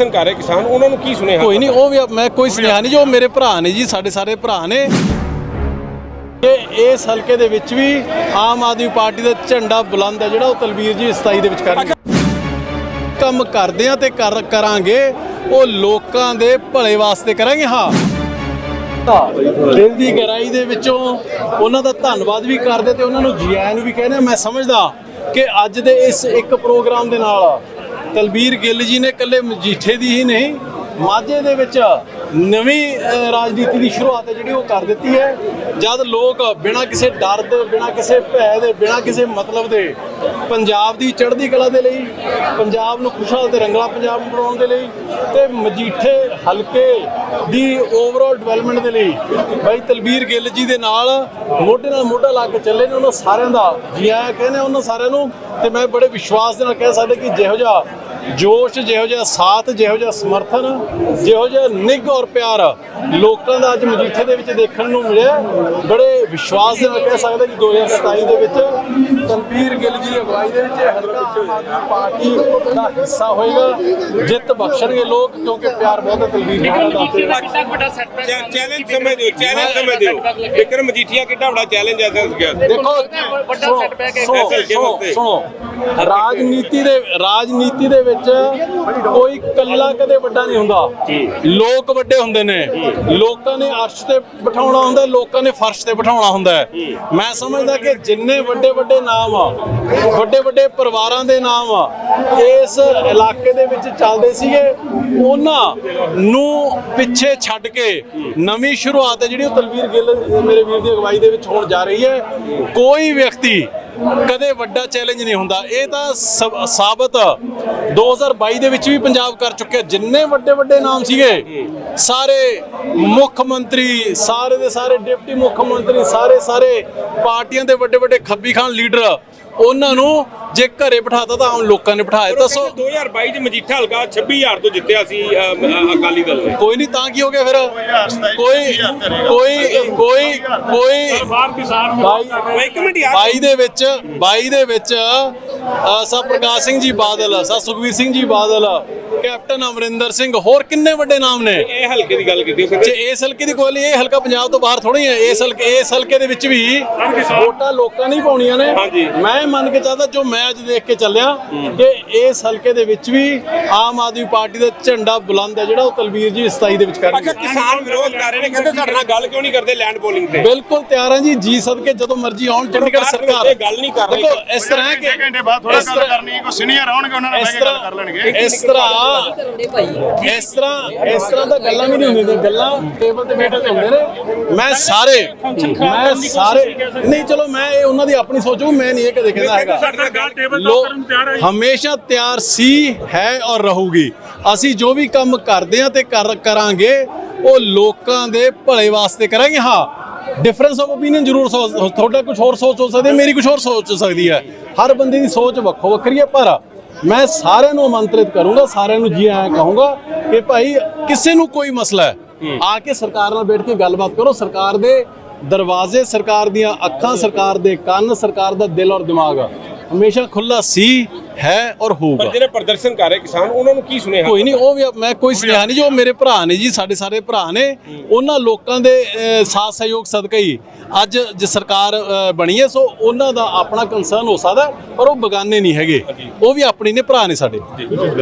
ਪ੍ਰਦਰਸ਼ਨ ਕਰ ਰਹੇ ਕਿਸਾਨ, ਉਹਨਾਂ ਨੂੰ ਕੀ ਸੁਨੇਹਾ? ਕੋਈ ਨਹੀਂ, ਉਹ ਵੀ ਮੈਂ ਕੋਈ ਸੁਨੇਹਾ ਨਹੀਂ, ਜੋ ਮੇਰੇ ਭਰਾ ਨੇ ਜੀ, ਸਾਡੇ ਸਾਰੇ ਭਰਾ ਨੇ। ਇਹ ਇਸ ਹਲਕੇ ਦੇ ਵਿੱਚ ਵੀ ਆਮ ਆਦਮੀ ਪਾਰਟੀ ਦਾ ਝੰਡਾ ਬੁਲੰਦ ਹੈ, ਜਿਹੜਾ ਉਹ ਤਲਵੀਰ ਜੀ 27 ਦੇ ਵਿੱਚ ਕਰਨਗੇ ਕੰਮ ਕਰਦੇ ਆ ਤੇ ਕਰਾਂਗੇ, ਉਹ ਲੋਕਾਂ ਦੇ ਭਲੇ ਵਾਸਤੇ ਕਰਾਂਗੇ, ਹਾਂ। ਦਿਲ ਦੀ ਗਹਿਰਾਈ ਦੇ ਵਿੱਚੋਂ ਉਹਨਾਂ ਦਾ ਧੰਨਵਾਦ ਵੀ ਕਰਦੇ ਤੇ ਉਹਨਾਂ ਨੂੰ ਜੀ ਆਇਆਂ ਵੀ ਕਹਿੰਦੇ ਮੈਂ ਸਮਝਦਾ ਕਿ ਅੱਜ ਦੇ ਇਸ ਇੱਕ ਪ੍ਰੋਗਰਾਮ ਦੇ ਨਾਲ ਤਲਬੀਰ ਗਿੱਲ ਜੀ ਨੇ ਇਕੱਲੇ ਮਜੀਠੇ ਦੀ ਹੀ ਨਹੀਂ ਮਾਝੇ ਦੇ ਵਿੱਚ ਨਵੀਂ ਰਾਜਨੀਤੀ ਦੀ ਸ਼ੁਰੂਆਤ ਹੈ ਜਿਹੜੀ ਉਹ ਕਰ ਦਿੱਤੀ ਹੈ। ਜਦ ਲੋਕ ਬਿਨਾਂ ਕਿਸੇ ਡਰ ਦੇ, ਬਿਨਾਂ ਕਿਸੇ ਭੈ ਦੇ, ਬਿਨਾਂ ਕਿਸੇ ਮਤਲਬ ਦੇ ਪੰਜਾਬ ਦੀ ਚੜ੍ਹਦੀ ਕਲਾ ਦੇ ਲਈ, ਪੰਜਾਬ ਨੂੰ ਖੁਸ਼ਹਾਲ ਤੇ ਰੰਗਲਾ ਪੰਜਾਬ ਬਣਾਉਣ ਦੇ ਲਈ ਤੇ ਮਜੀਠੇ ਹਲਕੇ ਦੀ ਓਵਰਆਲ ਡਿਵੈਲਪਮੈਂਟ ਦੇ ਲਈ, ਬਾਈ ਤਲਬੀਰ ਗਿੱਲ ਜੀ ਦੇ ਨਾਲ ਮੋਢੇ ਨਾਲ ਮੋਢਾ ਲਾ ਕੇ ਚੱਲੇ ਨੇ ਉਹਨਾਂ ਸਾਰਿਆਂ ਦਾ। ਜੀ ਆਇਆਂ ਕਹਿੰਦੇ ਉਹਨਾਂ ਸਾਰਿਆਂ ਨੂੰ ਤੇ ਮੈਂ ਬੜੇ ਵਿਸ਼ਵਾਸ ਦੇ ਨਾਲ ਕਹਿ ਸਕਦਾ ਕਿ ਜਿਹੋ ਜਿਹਾ ਜੋਸ਼ ਜਿਹੋ ਜਿਹਾ ਸਾਥ ਜਿਹੋ ਜਿਹਾ ਸਮਰਥਨ ਜਿਹੋ ਜਿਹਾ ਨਿੱਘ ਔਰ ਪਿਆਰ ਲੋਕਾਂ ਦਾ ਅੱਜ ਮਜੀਠੇ ਦੇ ਵਿੱਚ ਦੇਖਣ ਨੂੰ ਮਿਲਿਆ ਬੜੇ ਵਿਸ਼ਵਾਸ ਦੇ ਨਾਲ ਕਹਿ ਸਕਦਾ ਕਿ 2027 ਦੇ ਵਿੱਚ ਤਨਵੀਰ ਗਿੱਲ ਜੀ ਦੀ ਅਗਵਾਈ ਦੇ ਵਿੱਚ ਇਹ ਹਲਕਾ ਆਮ ਆਦਮੀ ਪਾਰਟੀ ਦਾ ਹਿੱਸਾ ਹੋਏਗਾ। ਜਿੱਤ ਬਖਸ਼ਣਗੇ ਲੋਕ ਕਿਉਂਕਿ ਪਿਆਰ ਬਹੁਤ ਹੈ ਤਨਵੀਰ ਜੀ ਦਾ। ਕਿੰਨਾ ਸੈਟਬੈਕ ਚੈਲੰਜ ਸਮਝਦੇ ਹੋ ਚੈਲੰਜ ਸਮਝਦੇ ਹੋ ਵਿਕਰਮ ਮਜੀਠੀਆ ਕਿੱਡਾ ਵੱਡਾ ਚੈਲੰਜ ਹੈ ਸਰ ਗਿਆ ਦੇਖੋ ਵੱਡਾ setback ਹੈ। ਸੁਣੋ ਰਾਜਨੀਤੀ ਦੇ ਰਾਜਨੀਤੀ ਦੇ ਵਿੱਚ ਕੋਈ ਕੱਲਾ ਕਦੇ ਵੱਡਾ ਨਹੀਂ ਹੁੰਦਾ। ਲੋਕ ਵੱਡੇ ਹੁੰਦੇ ਨੇ। ਲੋਕਾਂ ਨੇ ਅਰਸ਼ ਤੇ ਬਿਠਾਉਣਾ ਹੁੰਦਾ ਲੋਕਾਂ ਨੇ ਫਰਸ਼ ਤੇ ਬਿਠਾਉਣਾ ਹੁੰਦਾ। ਮੈਂ ਸਮਝਦਾ ਕਿ ਜਿੰਨੇ ਵੱਡੇ ਵੱਡੇ ਨਾਮ ਆ ਵੱਡੇ ਵੱਡੇ ਪਰਿਵਾਰਾਂ ਦੇ ਨਾਮ ਆ ਇਸ ਇਲਾਕੇ ਦੇ ਵਿੱਚ ਚੱਲਦੇ ਸੀਗੇ। ਉਹਨਾਂ ਨੂੰ ਪਿੱਛੇ ਛੱਡ ਕੇ ਨਵੀਂ ਸ਼ੁਰੂਆਤ ਹੈ ਜਿਹੜੀ ਉਹ ਤਲਵੀਰ ਗਿੱਲ ਮੇਰੇ ਵੀਰ ਦੀ ਅਗਵਾਈ ਦੇ ਵਿੱਚ ਹੋਣ ਜਾ ਰਹੀ ਹੈ। ਕੋਈ ਵਿਅਕਤੀ ਕਦੇ ਵੱਡਾ ਚੈਲੰਜ ਨਹੀਂ ਹੁੰਦਾ। ਇਹ ਤਾਂ ਸਬ- ਸਾਬਤ 2022 ਦੇ ਵਿੱਚ ਵੀ ਪੰਜਾਬ ਕਰ ਚੁੱਕਿਆ ਜਿੰਨੇ ਵੱਡੇ ਵੱਡੇ ਨਾਮ ਸੀਗੇ, ਸਾਰੇ ਮੁੱਖ ਮੰਤਰੀ, ਸਾਰੇ ਦੇ ਸਾਰੇ ਡਿਪਟੀ ਮੁੱਖ ਮੰਤਰੀ, ਸਾਰੇ ਸਾਰੇ ਪਾਰਟੀਆਂ ਦੇ ਵੱਡੇ ਵੱਡੇ ਖੱਬੀ ਖਾਨ ਲੀਡਰ ਉਹਨਾਂ ਨੂੰ ਜੇ ਘਰੇ ਬਿਠਾਤਾ ਤਾਂ ਆਮ ਲੋਕਾਂ ਨੇ ਬਿਠਾਇਆ। ਦੱਸੋ। 2022 ਚ ਮਜੀਠਾ ਹਲਕਾ 26000 ਤੋਂ ਜਿੱਤਿਆ ਸੀ ਅਕਾਲੀ ਦਲ ਨੇ। ਕੋਈ ਨਹੀਂ ਤਾਂ ਕੀ ਹੋ ਗਿਆ ਫਿਰ? ਕੋਈ ਕੋਈ ਕੋਈ ਕੋਈ। ਬਾਹਰ ਕਿਸਾਨ ਬਾਈ ਇੱਕ ਮਿੰਟ ਯਾਰ। 22 ਦੇ ਵਿੱਚ 22 ਦੇ ਵਿੱਚ ਸਾ ਪ੍ਰਕਾਸ਼ ਸਿੰਘ ਜੀ ਬਾਦਲ ਸਾ ਸੁਖਵੀਰ ਸਿੰਘ ਜੀ ਬਾਦਲ ਕੈਪਟਨ ਅਮਰਿੰਦਰ ਸਿੰਘ ਹੋਰ ਕਿੰਨੇ ਵੱਡੇ ਨਾਮ ਨੇ? ਹਲਕੇ ਦੀ ਗੱਲ ਕੀਤੀ ਉਹ ਜੇ ਕਹਿੰਦੇ ਇਸ ਹਲਕੇ ਦੀ ਕੋਈ ਨਹੀਂ ਇਹ ਹਲਕਾ ਪੰਜਾਬ ਤੋਂ ਬਾਹਰ ਥੋੜੀ ਹੈ। ਇਸ ਹਲਕੇ ਇਸ ਹਲਕੇ ਦੇ ਵਿੱਚ ਵੀ ਵੋਟਾਂ ਲੋਕਾਂ ਨੇ ਹੀ ਪਾਉਣੀਆਂ ਨੇ। ਮੈਂ ਮੰਨ ਕੇ ਚੱਲਦਾ ਜੋ ਮੈਂ ਅੱਜ ਦੇਖ ਕੇ ਚੱਲਿਆ ਕਿ ਇਸ ਹਲਕੇ ਦੇ ਵਿੱਚ ਵੀ ਆਮ ਆਦਮੀ ਪਾਰਟੀ ਦਾ ਝੰਡਾ ਬੁਲੰਦ ਹੈ ਜਿਹੜਾ ਉਹ ਤਲਵੀਰ ਜੀ 27 ਦੇ ਵਿੱਚ ਅੱਛਾ ਕਰਨਗੇ ਕਿਸਾਨ ਵਿਰੋਧ ਕਰ ਰਹੇ ਨੇ ਕਹਿੰਦੇ ਸਾਡੇ ਨਾਲ ਗੱਲ ਕਿਉਂ ਨਹੀਂ ਕਰਦੇ ਲੈਂਡ ਪੋਲਿੰਗ ਤੇ? ਬਿਲਕੁਲ ਤਿਆਰ ਹਾਂ ਜੀ ਜੀ ਸਦਕੇ ਜਦੋਂ ਮਰਜ਼ੀ ਆਉਣ ਚੰਡੀਗੜ੍ਹ ਸਰਕਾਰ। ਇਹ ਗੱਲ ਨਹੀਂ ਕਰ ਰਹੀ। ਦੇਖੋ ਇਸ ਤਰ੍ਹਾਂ ਕਿ ਘੰਟੇ ਬਾਅਦ ਥੋੜਾ ਇਸ ਗੱਲ ਤਰ੍ਹਾਂ- ਕਰਨੀ ਕੋਈ ਸੀਨੀਅਰ ਆਉਣਗੇ ਉਹਨਾਂ ਨਾਲ ਇਸ ਬਹਿ ਕੇ ਗੱਲ ਤਰ੍ਹਾਂ ਕਰ ਲੈਣਗੇ। ਇਸ ਤਰ੍ਹਾਂ ਇਸ ਤਰ੍ਹਾਂ ਇਸ ਤਰ੍ਹਾਂ ਤਾਂ ਗੱਲਾਂ ਵੀ ਨਹੀਂ ਹੁੰਦੀਆਂ ਗੱਲਾਂ ਟੇਬਲ ਤੇ ਬੈਠੇ ਹੁੰਦੇ ਨੇ। ਮੈਂ ਸਾਰੇ ਮੈਂ ਸਾਰੇ ਨਹੀਂ ਚਲੋ ਮੈਂ ਇਹ ਉਹਨਾਂ ਦੀ ਆਪਣੀ ਸੋਚੂ ਮੈਂ ਨਹੀਂ ਇਹ ਕਦੇ ਕਹਿੰਦਾ ਹੈਗਾ। ਸਾਡੇ ਨਾਲ ਗੱਲ ਟੇਬਲ ਲੋਕ ਹਮੇਸ਼ਾ ਤਿਆਰ ਸੀ ਹੈ ਔਰ ਰਹੂਗੀ। ਅਸੀਂ ਜੋ ਵੀ ਕੰਮ ਕਰਦੇ ਆ ਤੇ ਕਰ ਕਰਾਂਗੇ ਉਹ ਲੋਕਾਂ ਦੇ ਭਲੇ ਵਾਸਤੇ ਕਰਾਂਗੇ। ਹਾਂ ਡਿਫਰੈਂਸ ਆਫ ਓਪੀਨੀਅਨ ਜ਼ਰੂਰ ਸੋਚ ਤੁਹਾਡਾ ਕੁਝ ਹੋਰ ਸੋਚ ਹੋ ਸਕਦੀ ਹੈ ਮੇਰੀ ਕੁਝ ਹੋਰ ਸੋਚ ਹੋ ਸਕਦੀ ਹੈ। ਹਰ ਬੰਦੇ ਦੀ ਸੋਚ ਵੱਖੋ ਵੱਖਰੀ ਹੈ ਪਰ ਮੈਂ ਸਾਰਿਆਂ ਨੂੰ ਆਮੰਤਰਿਤ ਕਰੂੰਗਾ ਸਾਰਿਆਂ ਨੂੰ ਜੀ ਆਇਆਂ ਕਹੂੰਗਾ ਕਿ ਭਾਈ ਕਿਸੇ ਨੂੰ ਕੋਈ ਮਸਲਾ ਹੈ ਆ ਕੇ ਸਰਕਾਰ ਨਾਲ ਬੈਠ ਕੇ ਗੱਲਬਾਤ ਕਰੋ। ਸਰਕਾਰ ਦੇ ਦਰਵਾਜ਼ੇ ਸਰਕਾਰ ਦੀਆਂ ਅੱਖਾਂ ਸਰਕਾਰ ਦੇ ਕੰਨ ਸਰਕਾਰ ਦਾ ਦਿਲ ਔਰ ਦਿਮਾਗ ਹਮੇਸ਼ਾ ਖੁੱਲਾ ਸੀ। ਹੈ ਔਰ ਹੋਊਗਾ। ਪਰ ਜਿਹੜੇ ਪ੍ਰਦਰਸ਼ਨ ਕਰ ਰਹੇ ਕਿਸਾਨ ਉਹਨਾਂ ਨੂੰ ਕੀ ਸੁਨੇਹਾ? ਕੋਈ ਨਹੀਂ ਉਹ ਵੀ ਮੈਂ ਕੋਈ ਸੁਨੇਹਾ ਨਹੀਂ ਜੋ ਮੇਰੇ ਭਰਾ ਨੇ ਜੀ ਸਾਡੇ ਸਾਰੇ ਭਰਾ ਨੇ। ਉਹਨਾਂ ਲੋਕਾਂ ਦੇ ਸਾਥ ਸਹਿਯੋਗ ਸਦਕਾ ਹੀ ਅੱਜ ਜੇ ਸਰਕਾਰ ਬਣੀ ਹੈ ਸੋ ਉਹਨਾਂ ਦਾ ਆਪਣਾ ਕੰਸਰਨ ਹੋ ਸਕਦਾ ਪਰ ਉਹ ਬਗਾਨੇ ਨਹੀਂ ਹੈਗੇ। ਉਹ ਵੀ ਆਪਣੀ ਨੇ ਭਰਾ ਨੇ ਸਾਡੇ।